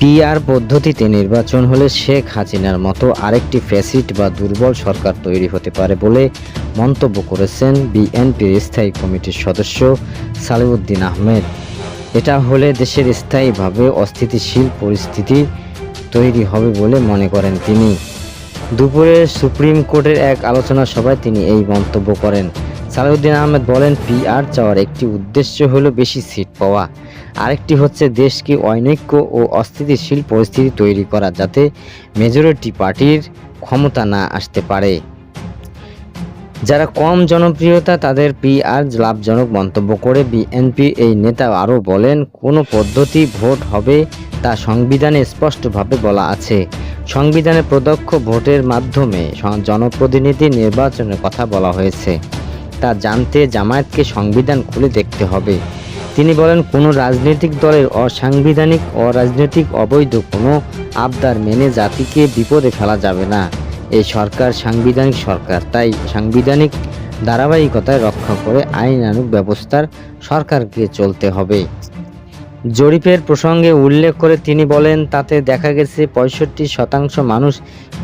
PR পদ্ধতিতে নির্বাচন হলে শেখ হাসিনার মতো আরেকটি ফ্যাসিট বা দুর্বল সরকার তৈরি হতে পারে বলে মন্তব্য করেছেন বিএনপির স্থায়ী কমিটির সদস্য সালেউদ্দিন আহমেদ। এটা হলে দেশের স্থায়ীভাবে অস্থিতিশীল পরিস্থিতি তৈরি হবে বলে মনে করেন তিনি। দুপুরে সুপ্রিম কোর্টের এক আলোচনা সভায় তিনি এই মন্তব্য করেন। সালাউদ্দিন আহমেদ বলেন, পিআর চাওয়ার একটি উদ্দেশ্য হলো বেশি সিট পাওয়া। আরেকটি হচ্ছে দেশকে অনৈক্য ও অস্থিতিশীল পরিস্থিতি তৈরি করা যাতে মেজরিটি পার্টির ক্ষমতা না আসতে পারে। যারা কম জনপ্রিয়তা, তাদের পিআর লাভজনক মন্তব্য করে বিএনপি এই নেতা আরও বলেন, কোনো পদ্ধতি ভোট হবে তা সংবিধানে স্পষ্টভাবে বলা আছে। সংবিধানে প্রত্যক্ষ ভোটের মাধ্যমে জনপ্রতিনিধি নির্বাচনের কথা বলা হয়েছে। তা জানতে জামায়াতকে সংবিধান খুলে দেখতে হবে। তিনি বলেন, কোনো রাজনৈতিক দলের অসাংবিধানিক, অরাজনৈতিক, অবৈধ কোনো আবদার মেনে জাতিকে বিপদে ফেলা যাবে না। এই সরকার সাংবিধানিক সরকার, তাই সাংবিধানিক ধারাবাহিকতায় রক্ষা করে আইনানুগ ব্যবস্থার সরকারকে চলতে হবে। জরিপের প্রসঙ্গে উল্লেখ করে তিনি বলেন, তাতে দেখা গেছে পঁয়ষট্টি শতাংশ মানুষ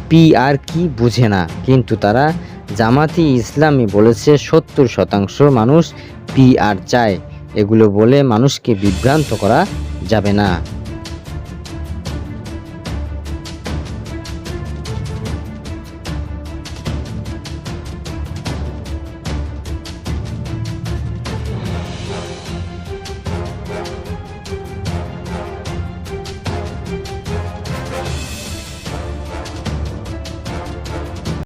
পি আর কি বুঝে না, কিন্তু তারা জামাতি ইসলামী বলেছে সত্তর শতাংশ মানুষ পি আর চায়। এগুলো বলে মানুষকে বিভ্রান্ত করা যাবে না।